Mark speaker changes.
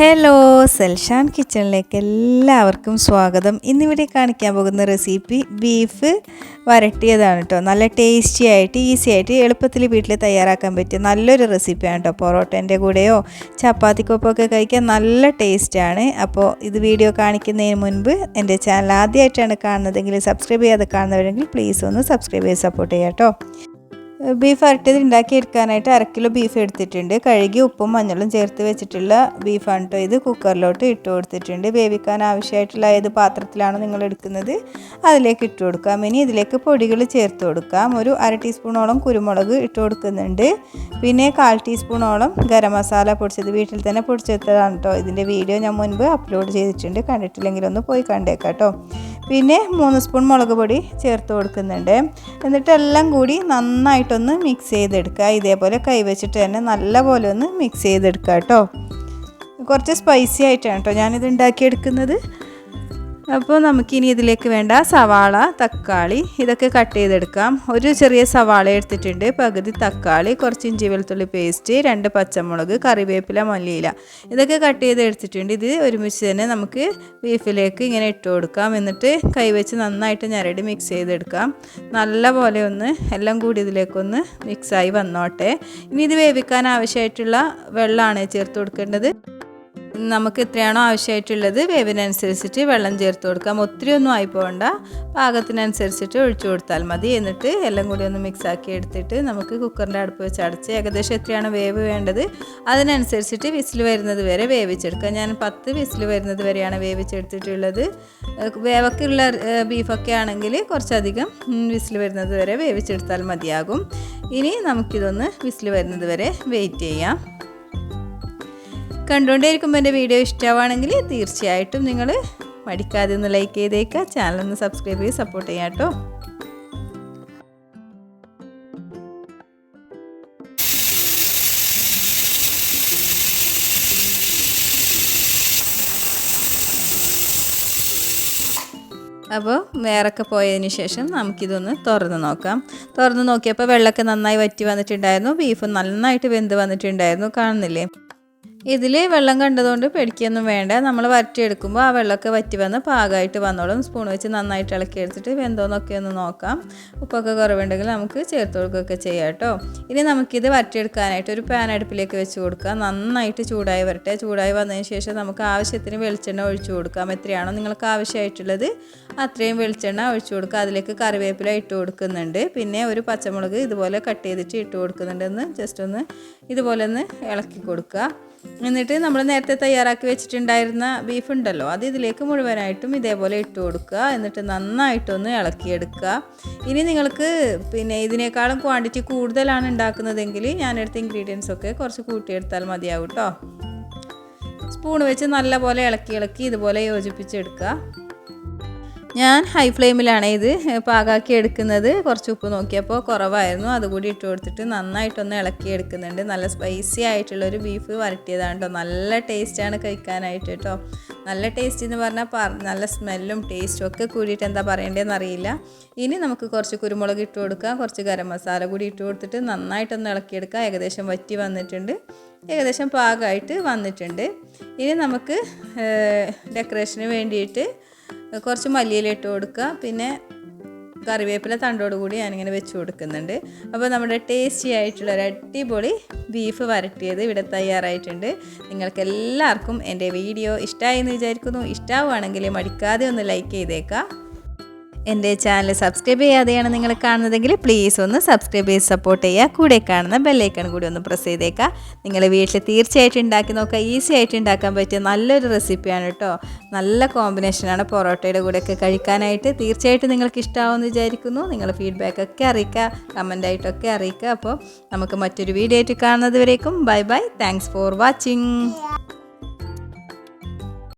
Speaker 1: Hello സെൽഷാൻ കിച്ചണിലേക്ക് എല്ലാവർക്കും സ്വാഗതം. ഇന്നിവിടെ കാണിക്കാൻ പോകുന്ന റെസിപ്പി ബീഫ് വരട്ടിയതാണ് കേട്ടോ നല്ല ടേസ്റ്റി ആയിട്ട് ഈസി ആയിട്ട് എളുപ്പത്തിൽ വീട്ടിൽ തയ്യാറാക്കാൻ പറ്റിയ നല്ലൊരു റെസിപ്പിയാണ് കേട്ടോ പൊറോട്ടേന്റെ കൂടെയോ ചപ്പാത്തിക്കൊപ്പമൊക്കെ കഴിക്കാൻ നല്ല ടേസ്റ്റാണ് അപ്പോൾ ഇത് വീഡിയോ കാണിക്കുന്നതിന് മുൻപ് എന്റെ ചാനൽ ആദ്യമായിട്ടാണ് കാണുന്നതെങ്കിൽ സബ്സ്ക്രൈബ് ചെയ്യാതെ കാണുന്നവരെങ്കിൽ പ്ലീസ് ഒന്ന് സബ്സ്ക്രൈബ് ചെയ്ത് സപ്പോർട്ട് ചെയ്യാം കേട്ടോ ബീഫ് വരട്ടിയത് ഉണ്ടാക്കി എടുക്കാനായിട്ട് അര കിലോ ബീഫ് എടുത്തിട്ടുണ്ട്. കഴുകി ഉപ്പും മഞ്ഞളും ചേർത്ത് വെച്ചിട്ടുള്ള ബീഫാണ് കേട്ടോ ഇത്. കുക്കറിലോട്ട് ഇട്ട് കൊടുത്തിട്ടുണ്ട്. വേവിക്കാൻ ആവശ്യമായിട്ടുള്ള ഏത് പാത്രത്തിലാണ് നിങ്ങൾ എടുക്കുന്നത് അതിലേക്ക് ഇട്ട് കൊടുക്കാം. ഇനി ഇതിലേക്ക് പൊടികൾ ചേർത്ത് കൊടുക്കാം. ഒരു അര ടീസ്പൂണോളം കുരുമുളക് ഇട്ട് കൊടുക്കുന്നുണ്ട്. പിന്നെ കാൽ ടീസ്പൂണോളം ഗരം മസാല പൊടിച്ചത് വീട്ടിൽ തന്നെ പൊടിച്ചെടുത്തതാണ് കേട്ടോ ഇതിന്റെ വീഡിയോ ഞാൻ മുൻപ് അപ്ലോഡ് ചെയ്തിട്ടുണ്ട്. കണ്ടിട്ടില്ലെങ്കിൽ ഒന്ന് പോയി കണ്ടേക്കാം കേട്ടോ പിന്നെ മൂന്ന് സ്പൂൺ മുളക് പൊടി ചേർത്ത് കൊടുക്കുന്നുണ്ട്. എന്നിട്ട് എല്ലാം കൂടി നന്നായിട്ടൊന്ന് മിക്സ് ചെയ്തെടുക്കുക. ഇതേപോലെ കൈവച്ചിട്ട് തന്നെ നല്ലപോലെ ഒന്ന് മിക്സ് ചെയ്തെടുക്കുക കേട്ടോ. കുറച്ച് സ്പൈസി ആയിട്ടാണ് കേട്ടോ ഞാനിത് ഉണ്ടാക്കിയെടുക്കുന്നത്. അപ്പോൾ നമുക്കിനി ഇതിലേക്ക് വേണ്ട സവാള തക്കാളി ഇതൊക്കെ കട്ട് ചെയ്തെടുക്കാം. ഒരു ചെറിയ സവാള എടുത്തിട്ടുണ്ട്. പകുതി തക്കാളി കുറച്ച് ഇഞ്ചി വെളുത്തുള്ളി പേസ്റ്റ് രണ്ട് പച്ചമുളക് കറിവേപ്പില മല്ലിയില ഇതൊക്കെ കട്ട് ചെയ്ത് എടുത്തിട്ടുണ്ട് ഇത് ഒരുമിച്ച് തന്നെ നമുക്ക് ബീഫിലേക്ക് ഇങ്ങനെ ഇട്ട് കൊടുക്കാം. എന്നിട്ട് കൈവച്ച് നന്നായിട്ട് ഞരടി മിക്സ് ചെയ്തെടുക്കാം. നല്ല പോലെ ഒന്ന് എല്ലാം കൂടി ഇതിലേക്കൊന്ന് മിക്സായി വന്നോട്ടെ. ഇനി ഇത് വേവിക്കാൻ ആവശ്യമായിട്ടുള്ള വെള്ളമാണ് ചേർത്ത് കൊടുക്കേണ്ടത്. നമുക്ക് എത്രയാണോ ആവശ്യമായിട്ടുള്ളത് വേവിനനുസരിച്ചിട്ട് വെള്ളം ചേർത്ത് കൊടുക്കാം. ഒത്തിരി ഒന്നും ആയി പോകണ്ട പാകത്തിനനുസരിച്ചിട്ട് ഒഴിച്ചു കൊടുത്താൽ മതി. എന്നിട്ട് എല്ലാം കൂടി ഒന്ന് മിക്സ് ആക്കി എടുത്തിട്ട് നമുക്ക് കുക്കറിന്റെ അടുപ്പ് വെച്ച് അടച്ച് ഏകദേശം എത്രയാണ് വേവ് വേണ്ടത് അതിനനുസരിച്ചിട്ട് വിസിൽ വരുന്നത് വരെ വേവിച്ചെടുക്കാം. ഞാൻ പത്ത് വിസിൽ വരുന്നത് വരെയാണ് വേവിച്ചെടുത്തിട്ടുള്ളത്. വേവക്കുള്ള ബീഫൊക്കെ ആണെങ്കിൽ കുറച്ചധികം വിസിൽ വരുന്നത് വരെ വേവിച്ചെടുത്താൽ മതിയാകും. ഇനി നമുക്കിതൊന്ന് വിസിൽ വരുന്നത് വരെ വെയിറ്റ് ചെയ്യാം. കണ്ടുകൊണ്ടേയിരിക്കുമ്പോൾ എന്റെ വീഡിയോ ഇഷ്ടമാണെങ്കിൽ തീർച്ചയായിട്ടും നിങ്ങൾ മടിക്കാതെ ഒന്ന് ലൈക്ക് ചെയ്തേക്കുക. ചാനൽ ഒന്ന് സബ്സ്ക്രൈബ് ചെയ്ത് സപ്പോർട്ട് ചെയ്യാം കേട്ടോ. അപ്പോൾ വേറൊക്കെ പോയതിന് ശേഷം നമുക്കിതൊന്ന് തുറന്ന് നോക്കാം. തുറന്ന് നോക്കിയപ്പോൾ വെള്ളമൊക്കെ നന്നായി വറ്റി വന്നിട്ടുണ്ടായിരുന്നു. ബീഫ് നന്നായിട്ട് വെന്ത് വന്നിട്ടുണ്ടായിരുന്നു. കാണുന്നില്ലേ? ഇതിൽ വെള്ളം കണ്ടതുകൊണ്ട് പേടിക്കൊന്നും വേണ്ട. നമ്മൾ വരട്ടിയെടുക്കുമ്പോൾ ആ വെള്ളമൊക്കെ വറ്റി വന്ന് പാകമായിട്ട് വന്നോളും. സ്പൂൺ വെച്ച് നന്നായിട്ട് ഇളക്കി എടുത്തിട്ട് വെന്തോന്നൊക്കെ ഒന്ന് നോക്കാം. ഉപ്പൊക്കെ കുറവുണ്ടെങ്കിൽ നമുക്ക് ചേർത്ത് കൊടുക്കുകയൊക്കെ ചെയ്യാം കേട്ടോ. ഇനി നമുക്കിത് വരട്ടിയെടുക്കാനായിട്ട് ഒരു പാൻ അടുപ്പിലേക്ക് വെച്ച് കൊടുക്കാം. നന്നായിട്ട് ചൂടായി വരട്ടെ. ചൂടായി വന്നതിന് ശേഷം നമുക്ക് ആവശ്യത്തിന് വെളിച്ചെണ്ണ ഒഴിച്ചു കൊടുക്കാം. എത്രയാണോ നിങ്ങൾക്ക് ആവശ്യമായിട്ടുള്ളത് അത്രയും വെളിച്ചെണ്ണ ഒഴിച്ചു കൊടുക്കുക. അതിലേക്ക് കറിവേപ്പില ഇട്ട് കൊടുക്കുന്നുണ്ട്. പിന്നെ ഒരു പച്ചമുളക് ഇതുപോലെ കട്ട് ചെയ്തിട്ട് ഇട്ട് കൊടുക്കുന്നുണ്ടെന്ന് ജസ്റ്റ് ഒന്ന് ഇതുപോലെ ഒന്ന് ഇളക്കി കൊടുക്കുക. എന്നിട്ട് നമ്മൾ നേരത്തെ തയ്യാറാക്കി വെച്ചിട്ടുണ്ടായിരുന്ന ബീഫ് ഉണ്ടല്ലോ അത് ഇതിലേക്ക് മുഴുവനായിട്ടും ഇതേപോലെ ഇട്ട് കൊടുക്കുക. എന്നിട്ട് നന്നായിട്ടൊന്ന് ഇളക്കിയെടുക്കുക. ഇനി നിങ്ങൾക്ക് പിന്നെ ഇതിനേക്കാളും ക്വാണ്ടിറ്റി കൂടുതലാണ് ഉണ്ടാക്കുന്നതെങ്കിൽ ഞാനെടുത്ത ഇൻഗ്രീഡിയൻസ് ഒക്കെ കുറച്ച് കൂട്ടിയെടുത്താൽ മതിയാവും കേട്ടോ സ്പൂൺ വെച്ച് നല്ലപോലെ ഇളക്കി ഇളക്കി ഇതുപോലെ യോജിപ്പിച്ചെടുക്കുക. ഞാൻ ഹൈ ഫ്ലെയിമിലാണ് ഇത് പാകാക്കി എടുക്കുന്നത്. കുറച്ച് ഉപ്പ് നോക്കിയപ്പോൾ കുറവായിരുന്നു. അതുകൂടി ഇട്ട് കൊടുത്തിട്ട് നന്നായിട്ടൊന്ന് ഇളക്കി എടുക്കുന്നുണ്ട്. നല്ല സ്പൈസി ആയിട്ടുള്ളൊരു ബീഫ് വരട്ടിയതാണ് കേട്ടോ നല്ല ടേസ്റ്റാണ് കഴിക്കാനായിട്ട് കേട്ടോ നല്ല ടേസ്റ്റ് എന്ന് പറഞ്ഞാൽ നല്ല സ്മെല്ലും ടേസ്റ്റും ഒക്കെ കൂടിയിട്ട് എന്താ പറയേണ്ടതെന്ന് അറിയില്ല. ഇനി നമുക്ക് കുറച്ച് കുരുമുളക് ഇട്ട് കൊടുക്കാം. കുറച്ച് ഗരം മസാല കൂടി ഇട്ട് കൊടുത്തിട്ട് നന്നായിട്ടൊന്ന് ഇളക്കിയെടുക്കാം ഏകദേശം വറ്റി വന്നിട്ടുണ്ട്. ഏകദേശം പാകമായിട്ട് വന്നിട്ടുണ്ട്. ഇനി നമുക്ക് ഡെക്കറേഷന് വേണ്ടിയിട്ട് കുറച്ച് മല്ലിയില ഇട്ട് കൊടുക്കുക. പിന്നെ കറിവേപ്പില തണ്ടോട് കൂടി ഞാനിങ്ങനെ വെച്ച് കൊടുക്കുന്നുണ്ട്. അപ്പോൾ നമ്മുടെ ടേസ്റ്റി ആയിട്ടുള്ള ഒരു അടിപൊളി ബീഫ് വരട്ടിയത് ഇവിടെ തയ്യാറായിട്ടുണ്ട്. നിങ്ങൾക്ക് എല്ലാവർക്കും എന്റെ വീഡിയോ ഇഷ്ടമായി എന്ന് വിചാരിക്കുന്നു. ഇഷ്ടമാവുകയാണെങ്കിൽ മടിക്കാതെ ഒന്ന് ലൈക്ക് ചെയ്തേക്കാം എന്റെ ചാനൽ സബ്സ്ക്രൈബ് ചെയ്യാതെയാണ് നിങ്ങൾ കാണുന്നതെങ്കിൽ പ്ലീസ് ഒന്ന് സബ്സ്ക്രൈബ് ചെയ്ത് സപ്പോർട്ട് ചെയ്യുക. കൂടെ കാണുന്ന ബെല്ലൈക്കൺ കൂടി ഒന്ന് പ്രസ് ചെയ്തേക്കുക. നിങ്ങൾ വീട്ടിൽ തീർച്ചയായിട്ടും ഉണ്ടാക്കി നോക്കുക. ഈസി ആയിട്ട് ഉണ്ടാക്കാൻ പറ്റിയ നല്ലൊരു റെസിപ്പിയാണ് കേട്ടോ നല്ല കോമ്പിനേഷനാണ് പൊറോട്ടയുടെ കൂടെയൊക്കെ കഴിക്കാനായിട്ട്. തീർച്ചയായിട്ടും നിങ്ങൾക്ക് ഇഷ്ടമാവുമെന്ന് വിചാരിക്കുന്നു. നിങ്ങൾ ഫീഡ്ബാക്കൊക്കെ അറിയിക്കുക. കമന്റായിട്ടൊക്കെ അറിയിക്കുക. അപ്പോൾ നമുക്ക് മറ്റൊരു വീഡിയോ ആയിട്ട് കാണുന്നത് വരേക്കും. Bye bye thanks for watching